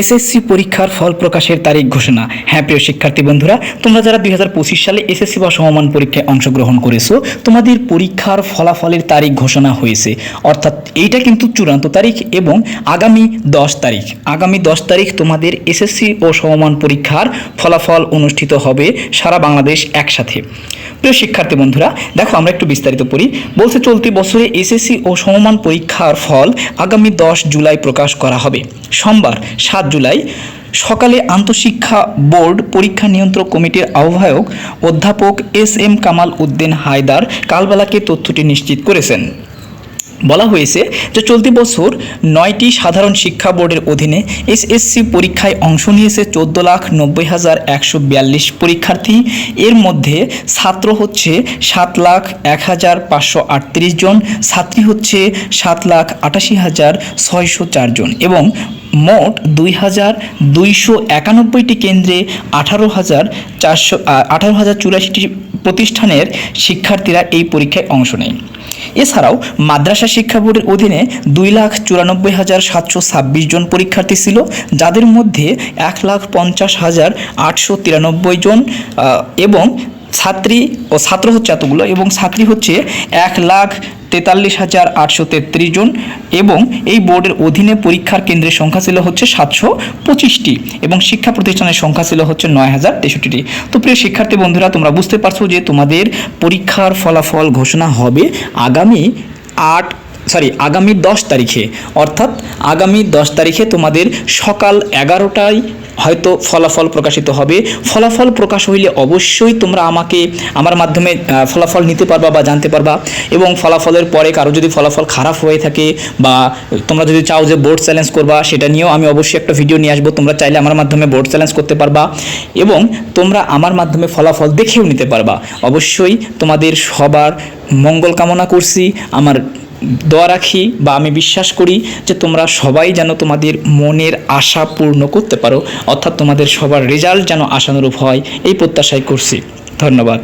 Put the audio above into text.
SSC পরীক্ষার ফল প্রকাশের তারিখ ঘোষণা। হ্যাঁ প্রিয় শিক্ষার্থী বন্ধুরা, তোমরা যারা দুই হাজার পঁচিশ সালে এসএসসি বা সমমান পরীক্ষায় অংশগ্রহণ করেছ, তোমাদের পরীক্ষার ফলাফলের তারিখ ঘোষণা হয়েছে। অর্থাৎ এইটা কিন্তু চূড়ান্ত তারিখ এবং আগামী দশ তারিখ। আগামী দশ তারিখ তোমাদের এসএসসি ও সমমান পরীক্ষার ফলাফল অনুষ্ঠিত হবে সারা বাংলাদেশ একসাথে। প্রিয় শিক্ষার্থী বন্ধুরা, দেখো আমরা একটু বিস্তারিত পড়ি। বলছে, চলতি বছরে এসএসসি ও সমমান পরীক্ষার ফল আগামী দশ জুলাই প্রকাশ করা হবে। সোমবার, সাত জুলাই, সকালে আন্তঃশিক্ষা বোর্ড, পরীক্ষা নিয়ন্ত্রক কমিটির আহ্বায়ক অধ্যাপক এস এম কামাল উদ্দিন হায়দার কালবেলাকে তথ্যটি নিশ্চিত করেছেন। বলা হয়েছে যে চলতি বছর নয়টি সাধারণ শিক্ষা বোর্ডের অধীনে এসএসসি পরীক্ষায় অংশ নিয়েছে চোদ্দ লাখ নব্বই হাজার একশো বিয়াল্লিশ পরীক্ষার্থী। এর মধ্যে ছাত্র হচ্ছে সাত লাখ এক হাজার পাঁচশো আটত্রিশ জন, ছাত্রী হচ্ছে সাত লাখ আটাশি হাজার ছয়শো চারজন এবং মোট দুই হাজার দুইশো একানব্বইটি কেন্দ্রে আঠারো হাজার চারশো আঠারো হাজার চুরাশিটি প্রতিষ্ঠানের শিক্ষার্থীরা এই পরীক্ষায় অংশ নেয়। এছাড়াও মাদ্রাসা শিক্ষা বোর্ডের অধীনে দুই লাখ চুরানব্বই হাজার সাতশো ছাব্বিশ জন পরীক্ষার্থী ছিল, যাদের মধ্যে এক লাখ পঞ্চাশ হাজার আটশো তিরানব্বই জন এবং ছাত্রী ও ছাত্র হচ্ছে এতগুলো এবং ছাত্রী হচ্ছে এক লাখ তেতাল্লিশ হাজার আটশো তেত্রিশ জন এবং এই বোর্ডের অধীনে পরীক্ষার কেন্দ্রের সংখ্যা ছিল হচ্ছে সাতশো পঁচিশটি এবং শিক্ষা প্রতিষ্ঠানের সংখ্যা ছিল হচ্ছে নয় হাজার তেষট্টিটি। তো প্রিয় শিক্ষার্থী বন্ধুরা, তোমরা বুঝতে পারছ যে তোমাদের পরীক্ষার ফলাফল ঘোষণা হবে আগামী আট সরি আগামী দশ তারিখে, অর্থাৎ আগামী দশ তারিখে তোমাদের সকাল এগারোটায় হয়তো ফলাফল প্রকাশিত হবে। ফলাফল প্রকাশ হইলে অবশ্যই তোমরা আমাকে, আমার মাধ্যমে ফলাফল নিতে পারবা বা জানতে পারবা এবং ফলাফলের পরে কারও যদি ফলাফল খারাপ হয়ে থাকে বা তোমরা যদি চাও যে বোর্ড চ্যালেঞ্জ করবা, সেটা নিয়েও আমি অবশ্যই একটা ভিডিও নিয়ে আসব। তোমরা চাইলে আমার মাধ্যমে বোর্ড চ্যালেঞ্জ করতে পারবা এবং তোমরা আমার মাধ্যমে ফলাফল দেখেও নিতে পারবা। অবশ্যই তোমাদের সবার মঙ্গল কামনা করছি। আমার দোয়া রাখি বা আমি বিশ্বাস করি যে তোমরা সবাই যেন তোমাদের মনের আশা পূর্ণ করতে পারো, অর্থাৎ তোমাদের সবার রেজাল্ট যেন আশানুরূপ হয়, এই প্রত্যাশাই করছি। ধন্যবাদ।